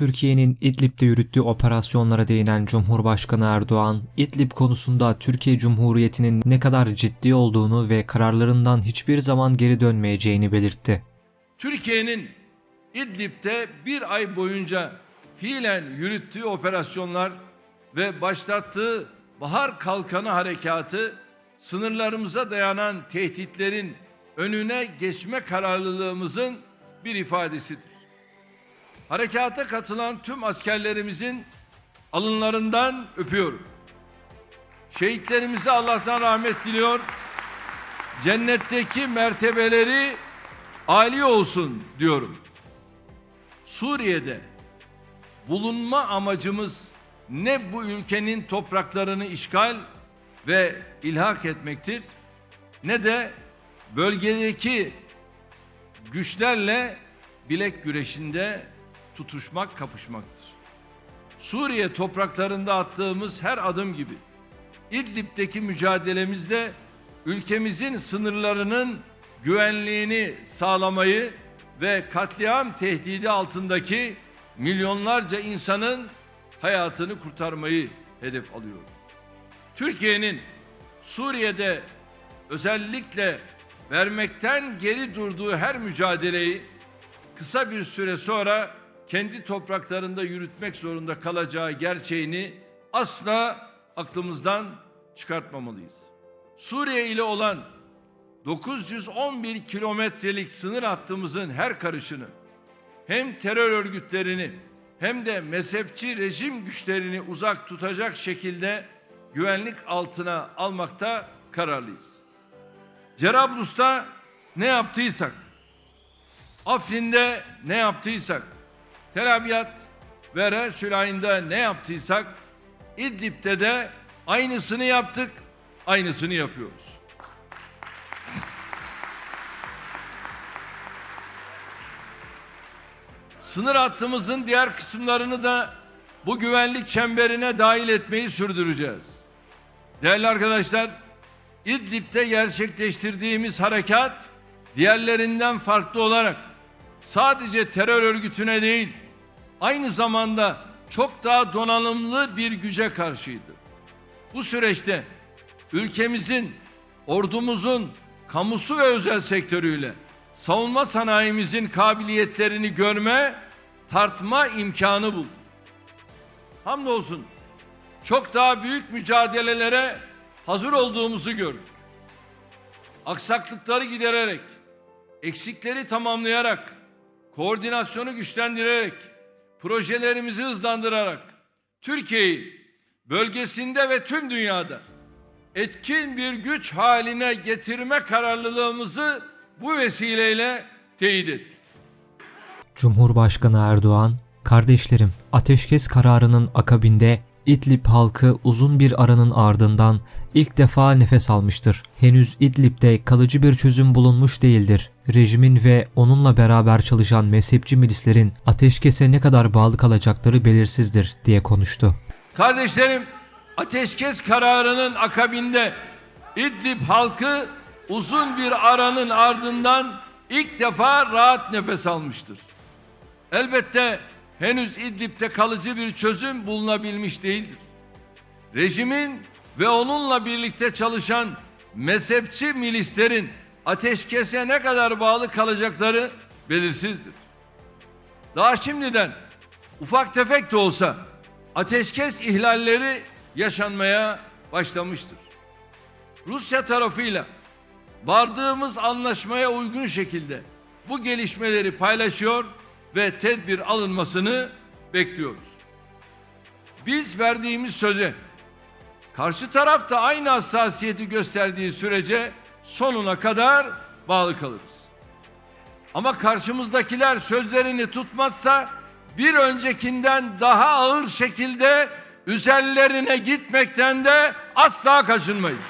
Türkiye'nin İdlib'de yürüttüğü operasyonlara değinen Cumhurbaşkanı Erdoğan, İdlib konusunda Türkiye Cumhuriyeti'nin ne kadar ciddi olduğunu ve kararlarından hiçbir zaman geri dönmeyeceğini belirtti. Türkiye'nin İdlib'de bir ay boyunca fiilen yürüttüğü operasyonlar ve başlattığı Bahar Kalkanı Harekatı sınırlarımıza dayanan tehditlerin önüne geçme kararlılığımızın bir ifadesidir. Harekata katılan tüm askerlerimizin alınlarından öpüyorum. Şehitlerimize Allah'tan rahmet diliyor. Cennetteki mertebeleri âli olsun diyorum. Suriye'de bulunma amacımız ne bu ülkenin topraklarını işgal ve ilhak etmektir ne de bölgedeki güçlerle bilek güreşinde tutuşmak, kapışmaktır. Suriye topraklarında attığımız her adım gibi İdlib'deki mücadelemizde ülkemizin sınırlarının güvenliğini sağlamayı ve katliam tehdidi altındaki milyonlarca insanın hayatını kurtarmayı hedef alıyor. Türkiye'nin Suriye'de özellikle vermekten geri durduğu her mücadeleyi kısa bir süre sonra kendi topraklarında yürütmek zorunda kalacağı gerçeğini asla aklımızdan çıkartmamalıyız. Suriye ile olan 911 kilometrelik sınır hattımızın her karışını hem terör örgütlerini hem de mezhepçi rejim güçlerini uzak tutacak şekilde güvenlik altına almakta kararlıyız. Cerablus'ta ne yaptıysak, Afrin'de ne yaptıysak, Tel Abyad ve Resulayn'da ne yaptıysak, İdlib'de de aynısını yaptık, aynısını yapıyoruz. Sınır hattımızın diğer kısımlarını da bu güvenlik çemberine dahil etmeyi sürdüreceğiz. Değerli arkadaşlar, İdlib'de gerçekleştirdiğimiz harekat diğerlerinden farklı olarak sadece terör örgütüne değil, aynı zamanda çok daha donanımlı bir güce karşıydı. Bu süreçte ülkemizin, ordumuzun, kamusu ve özel sektörüyle savunma sanayimizin kabiliyetlerini görme, tartma imkanı bulduk. Hamdolsun çok daha büyük mücadelelere hazır olduğumuzu gördük. Aksaklıkları gidererek, eksikleri tamamlayarak, koordinasyonu güçlendirerek, projelerimizi hızlandırarak Türkiye'yi bölgesinde ve tüm dünyada etkin bir güç haline getirme kararlılığımızı bu vesileyle teyit ettik. Cumhurbaşkanı Erdoğan, "Kardeşlerim, ateşkes kararının akabinde İdlib halkı uzun bir aranın ardından ilk defa nefes almıştır. Henüz İdlib'de kalıcı bir çözüm bulunmuş değildir. Rejimin ve onunla beraber çalışan mezhepçi milislerin ateşkese ne kadar bağlı kalacakları belirsizdir." diye konuştu. Kardeşlerim, ateşkes kararının akabinde İdlib halkı uzun bir aranın ardından ilk defa rahat nefes almıştır. Elbette henüz İdlib'de kalıcı bir çözüm bulunabilmiş değildir. Rejimin ve onunla birlikte çalışan mezhepçi milislerin ateşkese ne kadar bağlı kalacakları belirsizdir. Daha şimdiden ufak tefek de olsa ateşkes ihlalleri yaşanmaya başlamıştır. Rusya tarafıyla vardığımız anlaşmaya uygun şekilde bu gelişmeleri paylaşıyor ve tedbir alınmasını bekliyoruz. Biz verdiğimiz söze karşı taraf da aynı hassasiyeti gösterdiği sürece sonuna kadar bağlı kalırız. Ama karşımızdakiler sözlerini tutmazsa bir öncekinden daha ağır şekilde üzerlerine gitmekten de asla kaçınmayız.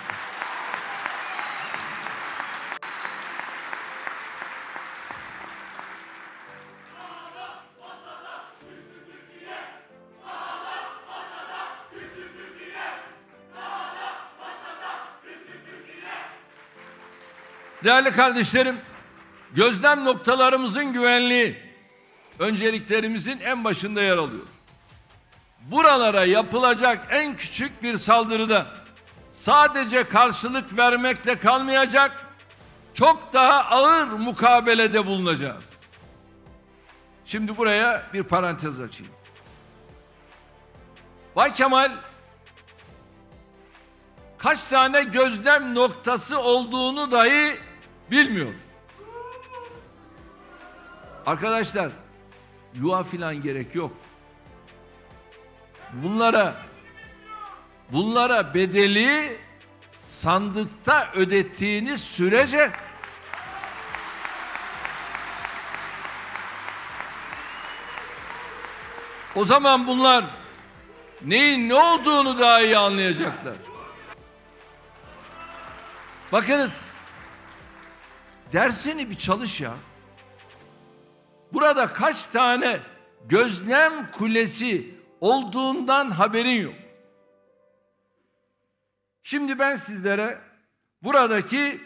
Değerli kardeşlerim, gözlem noktalarımızın güvenliği, önceliklerimizin en başında yer alıyor. Buralara yapılacak en küçük bir saldırıda sadece karşılık vermekle kalmayacak, çok daha ağır mukabelede bulunacağız. Şimdi buraya bir parantez açayım. Bay Kemal kaç tane gözlem noktası olduğunu dahi bilmiyor. Arkadaşlar yuva filan gerek yok. Bunlara bunlara bedeli sandıkta ödettiğiniz sürece o zaman bunlar neyin ne olduğunu daha iyi anlayacaklar. Bakınız dersini bir çalış ya. Burada kaç tane gözlem kulesi olduğundan haberin yok. Şimdi ben sizlere buradaki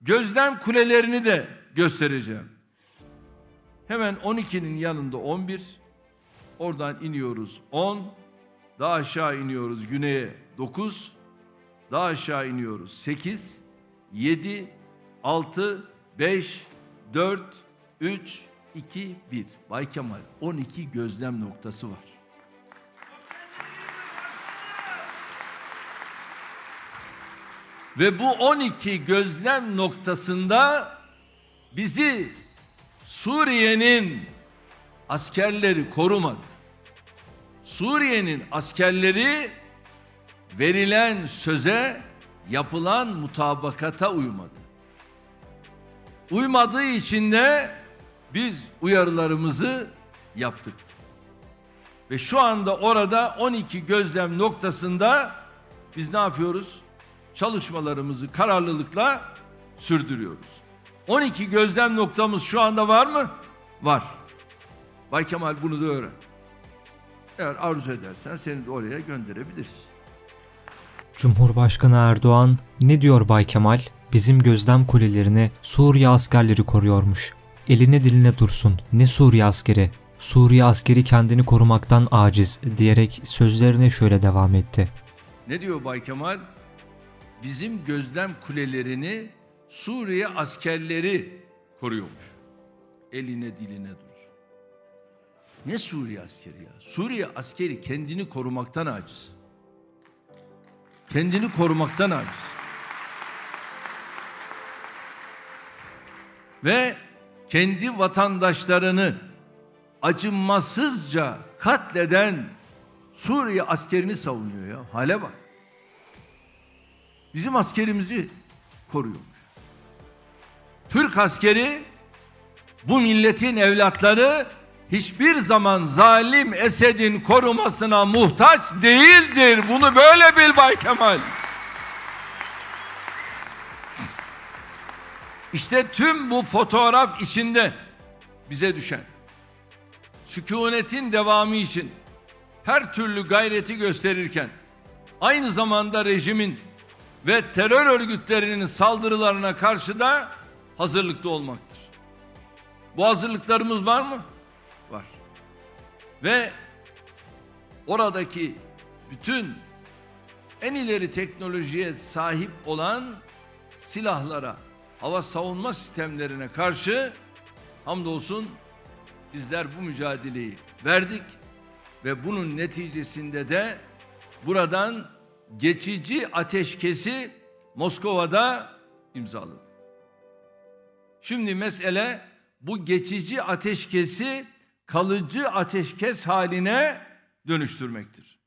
gözlem kulelerini de göstereceğim. Hemen 12'nin yanında 11. Oradan iniyoruz 10. Daha aşağı iniyoruz güneye 9. Daha aşağı iniyoruz 8. 7, 6, 5, 4, 3, 2, 1. Bay Kemal 12 gözlem noktası var. Ve bu 12 gözlem noktasında bizi Suriye'nin askerleri korumadı. Suriye'nin askerleri verilen söze yapılan mutabakata uymadı. Uymadığı için de biz uyarılarımızı yaptık. Ve şu anda orada 12 gözlem noktasında biz ne yapıyoruz? Çalışmalarımızı kararlılıkla sürdürüyoruz. 12 gözlem noktamız şu anda var mı? Var. Bay Kemal bunu da öğren. Eğer arzu edersen seni de oraya gönderebiliriz. Cumhurbaşkanı Erdoğan ne diyor Bay Kemal? Bizim gözlem kulelerini Suriye askerleri koruyormuş. Eline diline dursun. Ne Suriye askeri? Suriye askeri kendini korumaktan aciz diyerek sözlerine şöyle devam etti. Ne diyor Bay Kemal? Bizim gözlem kulelerini Suriye askerleri koruyormuş. Eline diline dur. Ne Suriye askeri ya? Suriye askeri kendini korumaktan aciz. Kendini korumaktan aciz. Ve kendi vatandaşlarını acımasızca katleden Suriye askerini savunuyor ya. Hale bak. Bizim askerimizi koruyormuş. Türk askeri bu milletin evlatları hiçbir zaman zalim Esed'in korumasına muhtaç değildir. Bunu böyle bil Bay Kemal. İşte tüm bu fotoğraf içinde bize düşen sükunetin devamı için her türlü gayreti gösterirken aynı zamanda rejimin ve terör örgütlerinin saldırılarına karşı da hazırlıklı olmaktır. Bu hazırlıklarımız var mı? Var. Ve oradaki bütün en ileri teknolojiye sahip olan silahlara, hava savunma sistemlerine karşı hamdolsun bizler bu mücadeleyi verdik ve bunun neticesinde de buradan geçici ateşkesi Moskova'da imzaladı. Şimdi mesele bu geçici ateşkesi kalıcı ateşkes haline dönüştürmektir.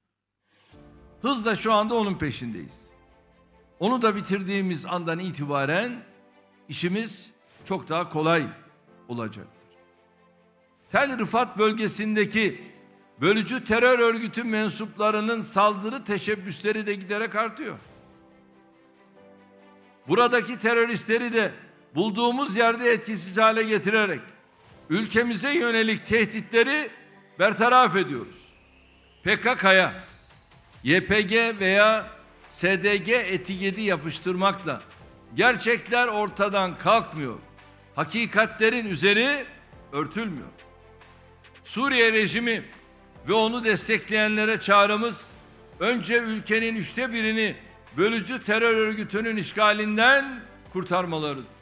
Hızla şu anda onun peşindeyiz. Onu da bitirdiğimiz andan itibaren işimiz çok daha kolay olacaktır. Tel Rifat bölgesindeki bölücü terör örgütü mensuplarının saldırı teşebbüsleri de giderek artıyor. Buradaki teröristleri de bulduğumuz yerde etkisiz hale getirerek ülkemize yönelik tehditleri bertaraf ediyoruz. PKK'ya, YPG veya SDG etiketi yapıştırmakla gerçekler ortadan kalkmıyor. Hakikatlerin üzeri örtülmüyor. Suriye rejimi ve onu destekleyenlere çağrımız önce ülkenin üçte birini bölücü terör örgütünün işgalinden kurtarmalarıdır.